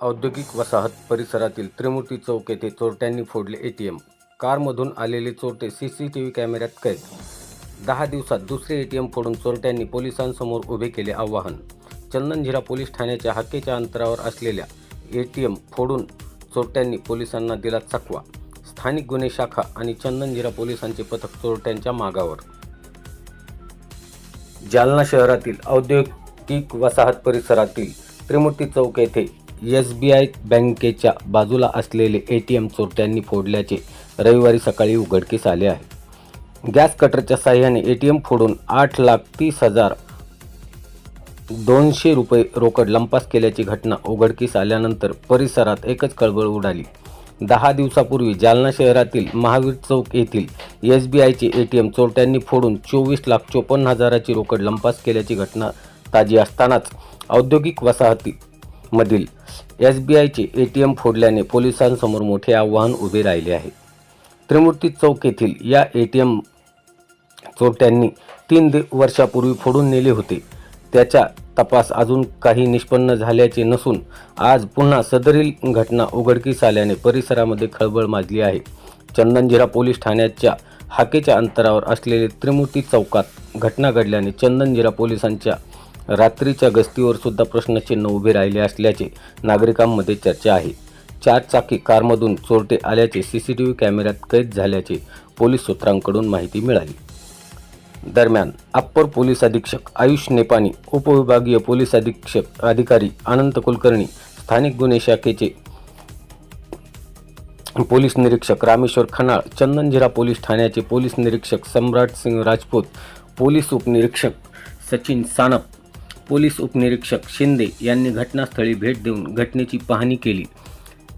औद्योगिक वसाहत परिसरातील त्रिमूर्ती चौक येथे चोरट्यांनी फोडले एटीएम कारमधून आलेले चोरटे सी सी टी व्ही कॅमेऱ्यात कैद. दहा दिवसात दुसरे एटीएम फोडून चोरट्यांनी पोलिसांसमोर उभे केले आव्हान. चंदनझिरा पोलीस ठाण्याच्या हक्केच्या अंतरावर असलेल्या एटीएम फोडून चोरट्यांनी पोलिसांना दिला चकवा. स्थानिक गुन्हे शाखा आणि चंदनझिरा पोलिसांचे पथक चोरट्यांच्या मागावर. जालना शहरातील औद्योगिक वसाहत परिसरातील त्रिमूर्ती चौक येथे एस बी आय बँकेच्या बाजूला असलेले ए टी एम चोरट्यांनी फोडल्याचे रविवारी सकाळी उघडकीस आले आहे. गॅस कटरच्या साह्याने ए टी एम फोडून आठ लाख तीस हजार दोनशे रुपये रोकड लंपास केल्याची घटना उघडकीस आल्यानंतर परिसरात एकच कळबळ उडाली. दहा दिवसापूर्वी जालना शहरातील महावीर चौक येथील एस बी आयचे ए टी एम चोरट्यांनी फोडून चोवीस लाख चोपन्न हजाराची रोकड लंपास केल्याची घटना ताजी असतानाच औद्योगिक वसाहतीमधील एस बी आयचे ए टी एम फोडल्याने पोलिसांसमोर मोठे आव्हान उभे राहिले आहे. त्रिमूर्ती चौक येथील या ए टी एम चोरट्यांनी तीन वर्षापूर्वी फोडून नेले होते. त्याचा तपास अजून काही निष्पन्न झाल्याचे नसून आज पुन्हा सदरील घटना उघडकीस आल्याने परिसरामध्ये खळबळ माजली आहे. चंदनजिरा पोलीस ठाण्याच्या हाकेच्या अंतरावर असलेले त्रिमूर्ती चौकात घटना घडल्याने चंदनजिरा पोलिसांच्या रात्रीच्या गस्तीवर सुद्धा प्रश्नचिन्ह उभे राहिले असल्याचे नागरिकांमध्ये चर्चा आहे. चार चाकी कारमधून चोरटे आल्याचे सी सी टी व्ही कॅमेऱ्यात कैद झाल्याचे पोलीस सूत्रांकडून माहिती मिळाली. दरम्यान अप्पर पोलीस अधीक्षक आयुष नेपानी उपविभागीय पोलीस अधीक्षक अधिकारी अनंत कुलकर्णी स्थानिक गुन्हे शाखेचे पोलीस निरीक्षक रामेश्वर खनाळ चंदनजिरा पोलीस ठाण्याचे पोलीस निरीक्षक सम्राट सिंग राजपूत पोलीस उपनिरीक्षक सचिन सानप पोलीस उपनिरीक्षक शिंदे यांनी घटनास्थळी भेट देऊन घटनेची पाहणी केली.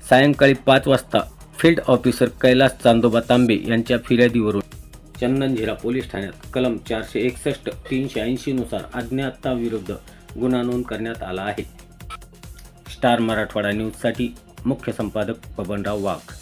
सायंकाळी पाच वाजता फील्ड ऑफिसर कैलास चांदोबा तांबे यांच्या फिर्यादीवरून चंदनझिरा पोलीस ठाण्यात कलम चारशे एकसष्ट तीनशे ऐंशीनुसार अज्ञाताविरुद्ध गुन्हा नोंद करण्यात आला आहे. स्टार मराठवाडा न्यूजसाठी मुख्य संपादक बबनराव वाघ.